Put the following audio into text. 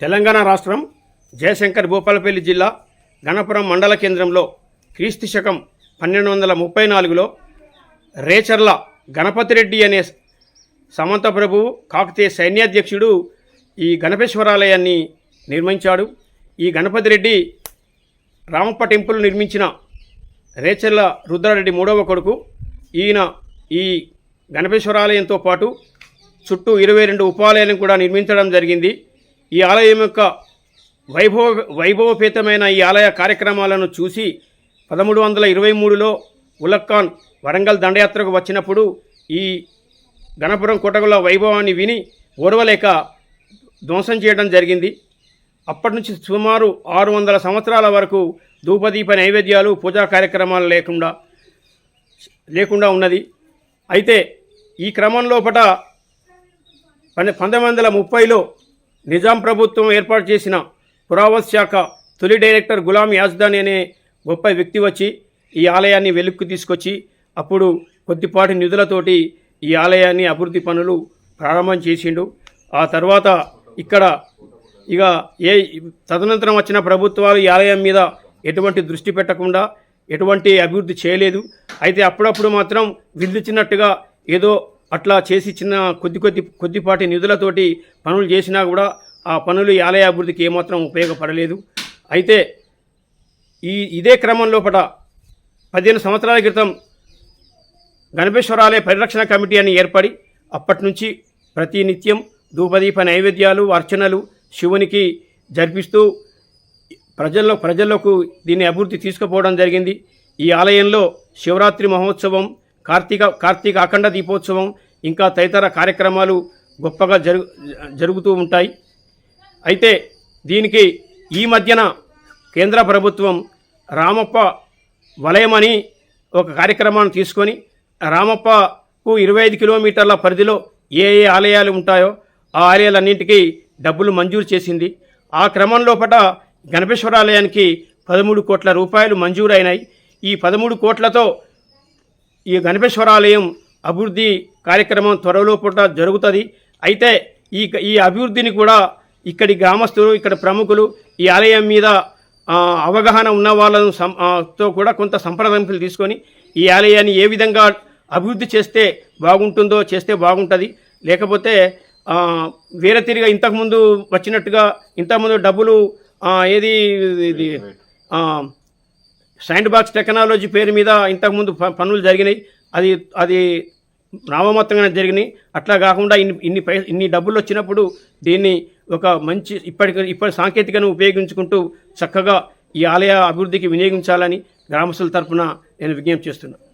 తెలంగాణ రాష్ట్రం జయశంకర్ భూపాలపల్లి జిల్లా గణపురం మండల కేంద్రంలో క్రీస్తు శకం పన్నెండు వందల ముప్పై నాలుగులో రేచర్ల గణపతిరెడ్డి అనే సమంత ప్రభువు కాకతీయ సైన్యాధ్యక్షుడు ఈ గణపేశ్వరాలయాన్ని నిర్మించాడు. ఈ గణపతి రెడ్డి రామప్ప టెంపుల్ నిర్మించిన రేచర్ల రుద్రారెడ్డి మూడవ కొడుకు. ఈయన ఈ గణపేశ్వరాలయంతో పాటు చుట్టూ ఇరవై రెండు ఉపాలయాలను కూడా నిర్మించడం జరిగింది. ఈ ఆలయం యొక్క వైభవ వైభవపేతమైన ఈ ఆలయ కార్యక్రమాలను చూసి పదమూడు వందల ఇరవై మూడులో ఉలక్కాన్ వరంగల్ దండయాత్రకు వచ్చినప్పుడు ఈ గణపురం కోటగుల వైభవాన్ని విని ఓర్వలేక ధ్వంసం చేయడం జరిగింది. అప్పటి నుంచి సుమారు ఆరు వందల సంవత్సరాల వరకు ధూపదీప నైవేద్యాలు పూజా కార్యక్రమాలు లేకుండా లేకుండా ఉన్నది. అయితే ఈ క్రమంలోపట పంతొమ్మిది వందల ముప్పైలో నిజాం ప్రభుత్వం ఏర్పాటు చేసిన పురావత్ శాఖ తొలి డైరెక్టర్ గులాం యాజ్దాని అనే గొప్ప వ్యక్తి వచ్చి ఈ ఆలయాన్ని వెలుక్కు తీసుకొచ్చి అప్పుడు కొద్దిపాటి నిధులతోటి ఈ ఆలయాన్ని అభివృద్ధి పనులు ప్రారంభం చేసిండు. ఆ తర్వాత ఇక్కడ ఇక ఏ తదనంతరం వచ్చిన ప్రభుత్వాలు ఈ ఆలయం మీద ఎటువంటి దృష్టి పెట్టకుండా ఎటువంటి అభివృద్ధి చేయలేదు. అయితే అప్పుడప్పుడు మాత్రం విధించినట్టుగా ఏదో అట్లా చేసి చిన్న కొద్ది కొద్ది కొద్దిపాటి నిధులతోటి పనులు చేసినా కూడా ఆ పనులు ఈ ఆలయ అభివృద్ధికి ఏమాత్రం ఉపయోగపడలేదు. అయితే ఈ ఇదే క్రమం లోపల పదిహేను సంవత్సరాల క్రితం గణపేశ్వరాలయ పరిరక్షణ కమిటీ అని ఏర్పడి అప్పటి నుంచి ప్రతి నిత్యం ధూపదీప నైవేద్యాలు అర్చనలు శివునికి జరిపిస్తూ ప్రజల్లో ప్రజలకు దీన్ని అభివృద్ధి తీసుకుపోవడం జరిగింది. ఈ ఆలయంలో శివరాత్రి మహోత్సవం కార్తీక కార్తీక అఖండ దీపోత్సవం ఇంకా తదితర కార్యక్రమాలు గొప్పగా జరుగు జరుగుతూ ఉంటాయి. అయితే దీనికి ఈ మధ్యన కేంద్ర ప్రభుత్వం రామప్ప వలయమని ఒక కార్యక్రమాన్ని తీసుకొని రామప్పకు ఇరవై ఐదు కిలోమీటర్ల పరిధిలో ఏ ఏ ఆలయాలు ఉంటాయో ఆ ఆలయాలన్నింటికీ డబ్బులు మంజూరు చేసింది. ఆ క్రమం లోపట గణపేశ్వరాలయానికి పదమూడు కోట్ల రూపాయలు మంజూరైనాయి. ఈ పదమూడు కోట్లతో ఈ గణపేశ్వరాలయం అభివృద్ధి కార్యక్రమం త్వరలో పూట జరుగుతుంది. అయితే ఈ ఈ అభివృద్ధిని కూడా ఇక్కడి గ్రామస్తులు ఇక్కడ ప్రముఖులు ఈ ఆలయం మీద అవగాహన ఉన్న వాళ్ళను తో కూడా కొంత సంప్రదింపులు తీసుకొని ఈ ఆలయాన్ని ఏ విధంగా అభివృద్ధి చేస్తే బాగుంటుందో చేస్తే బాగుంటుంది. లేకపోతే వేరే తిరిగి ఇంతకుముందు వచ్చినట్టుగా ఇంతకుముందు డబ్బులు ఏది ఇది శాండ్ బాక్స్ టెక్నాలజీ పేరు మీద ఇంతకుముందు పనులు జరిగినాయి. అది అది నామమాత్రంగానే జరిగినాయి. అట్లా కాకుండా ఇన్ని ఇన్ని పై ఇన్ని డబ్బులు వచ్చినప్పుడు దీన్ని ఒక మంచి ఇప్పటి ఇప్పటి సాంకేతికను ఉపయోగించుకుంటూ చక్కగా ఈ ఆలయ అభివృద్ధికి వినియోగించాలని గ్రామస్తుల తరఫున నేను విజ్ఞప్తి చేస్తున్నాను.